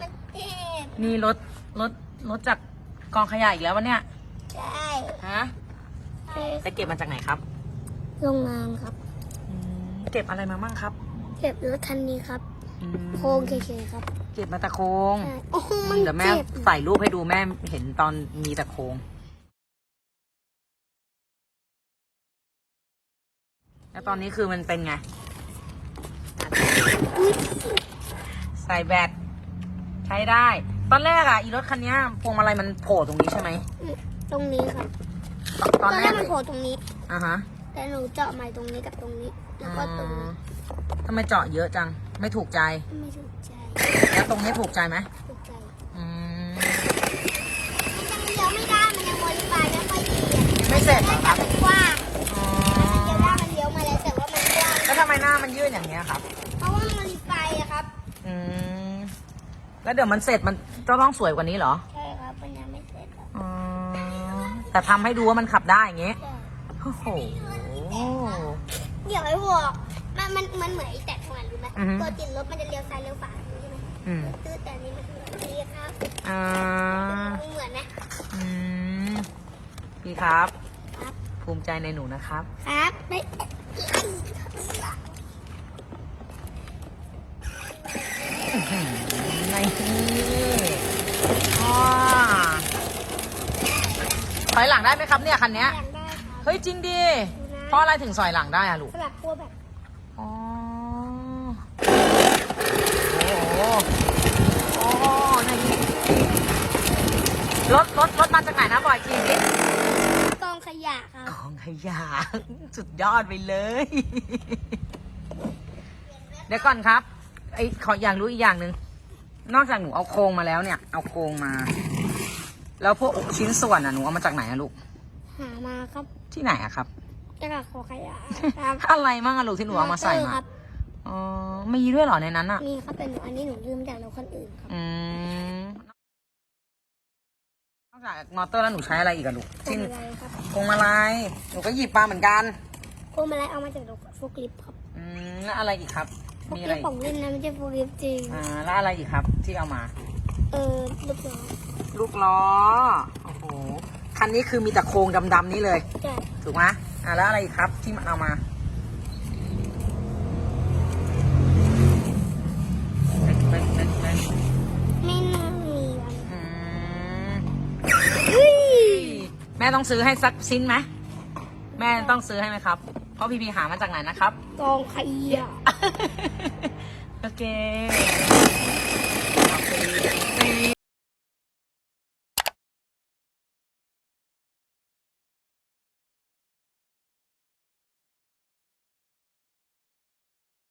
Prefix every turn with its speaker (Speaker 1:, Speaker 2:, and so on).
Speaker 1: มันเจ็บ
Speaker 2: นี่รถรถรถจากกองขยะอีกแล้ววะเนี่ย
Speaker 1: ใช่
Speaker 2: ฮะไปเก็บมาจากไหนครับ
Speaker 1: โรงงานครับ
Speaker 2: อืมเก็บอะไรมาบ้างครับ
Speaker 1: เก็บรถคันนี้ครับ
Speaker 2: อืม
Speaker 1: โครงเฉยๆครับ
Speaker 2: เก็บมาตะโครง
Speaker 1: ใช่โอ้โห
Speaker 2: อื
Speaker 1: มั
Speaker 2: ม
Speaker 1: น
Speaker 2: เดี๋ยวแม่
Speaker 1: เจ็บ
Speaker 2: ใส่รูปให้ดูแม่เห็นตอนมีตะโครงแล้วตอนนี้คือมันเป็นไงใส่แบต ใช้ได้ ตอนแรกอะอีรถคันเนี้ยพวงมาลัยมันโผล่ตรงนี้ใช่ไหม
Speaker 1: ตรงนี้ครับ
Speaker 2: ตอนตอนแรก
Speaker 1: มั
Speaker 2: เล
Speaker 1: น
Speaker 2: ย
Speaker 1: โผล่ตรงนี้
Speaker 2: อะฮะ
Speaker 1: แต่หนูเจาะใหม่ตรงนี้กับตรงนี้ แล้วก็ตรงนี้
Speaker 2: ทำไมเจาะเยอะจัง ไม่ถูกใจ
Speaker 1: ไม่ถูกใจ
Speaker 2: แล้วตรงนี้ถูกใจไหม
Speaker 1: ถูกใจ
Speaker 2: อืม
Speaker 1: มันยังเลี้ยวไม่ได้ มันยังโมดิฟายไม่ค่อยดีอะ
Speaker 2: ไม่เสร็จเหรอครับ
Speaker 1: มันกว้าง
Speaker 2: อ๋อ
Speaker 1: เลี้ยวได้มันเลี้ยวมาแล้วแต่ว่ามันกว้าง
Speaker 2: แล้วทำไมหน้ามันยื่นอย่างเงี้ยครับ
Speaker 1: เพราะว่ามันโมดิฟายอะครับ
Speaker 2: อืม แล้วเดี๋ยวมันเสร็จมันจะต้องสวยกว่านี้เหรอ
Speaker 1: ใช่ครับมันยังไม่เสร็จครับ
Speaker 2: อ๋อ แต่ทำให้ดูว่ามันขับได้อย่างเงี้ย
Speaker 1: ใช่
Speaker 2: โอ้โห
Speaker 1: เดี๋ยวไอ้บอกมันมันมันเหมือนไอ้แตกเหมือนรู้ไหม
Speaker 2: อือฮึ
Speaker 1: ตัวติดรถมันจะเลี้ยวซ้ายเลี้ยวขวาใช่ไหม
Speaker 2: อืม
Speaker 1: ตื้อแต่อันนี้มันเหมือนนี่ครับ
Speaker 2: อ่า
Speaker 1: มันเหมือนนะ
Speaker 2: อืมพี่ครับ
Speaker 1: ครับ
Speaker 2: ภูมิใจในหนูนะครับ
Speaker 1: ครับไม่
Speaker 2: ในที่อ๋อ ถอยหลังได้ไหมครับเนี่ยคันเนี้ย
Speaker 1: อยากได้ครับ
Speaker 2: เฮ้ยจริงดิ
Speaker 1: ดูนะ
Speaker 2: เพราะอะไรถึงสอยหลังได้อะลูก
Speaker 1: สลับขั้วแบบ
Speaker 2: อ๋อ โอ้โหโอ้โหในนี้รถรถรถมาจากไหนนะบ่อยทีสิ
Speaker 1: กองขยะครับ
Speaker 2: ของขยะ สุดยอดไปเลย เดี๋ยวก่อนครับ ไอขออยากรู้อีกอย่างหนึ่ง นอกจากหนูเอาโครงมาแล้วเนี่ย เอาโครงมา แล้วพวกชิ้นส่วนอะหนูเอามาจากไหนอะลูก
Speaker 1: หามาครับ
Speaker 2: ที่ไหนอะครับ
Speaker 1: จากกองขยะครับ
Speaker 2: อะไรมั่งอะลูกที่หนูเอามาใส่
Speaker 1: เตอร์
Speaker 2: มา
Speaker 1: ครับ
Speaker 2: อ๋อมีด้วยเหรอในนั้นอะ
Speaker 1: มีครับแต่หนูอันนี้หนูยืมจากรถคนอื่นครับ
Speaker 2: อืมนอกจากมอเตอร์แล้วหนูใช้อะไรอีกอะลูก
Speaker 1: พว
Speaker 2: ที่
Speaker 1: งมาลัยครับ
Speaker 2: พวงมาลัยหนูก็หยิบมาเหมือนกัน
Speaker 1: พวงมาลัยเอามาจากรถฟุกลิฟต์ครับ
Speaker 2: อืมแล้วอะไรอีกครับ
Speaker 1: ฟุก
Speaker 2: มี
Speaker 1: ลิ
Speaker 2: อะไร
Speaker 1: ฟต์
Speaker 2: อี
Speaker 1: ข
Speaker 2: ก
Speaker 1: องเล่นนะไม่ใช่ฟุกลิฟต์จริง
Speaker 2: อ่าแล้วอะไรอีกครับ ที่เอามา
Speaker 1: เออลูกน้อง
Speaker 2: ลูกล้อ โอ้โห คันนี้คือมีแต่โครงดำๆนี้เลย
Speaker 1: ใช่
Speaker 2: ถูกไหมอ่าแล้วอะไรอีกครับที่มันเอามา
Speaker 1: ไม่น่ามีอะ
Speaker 2: อืม
Speaker 1: เฮ้ย
Speaker 2: แม่ต้องซื้อให้สักชิ้นไหมแม่ต้องซื้อให้ไหมครับ เพราะพี่พีหามาจากไหนนะครับ
Speaker 1: กองขยะ
Speaker 2: โอเค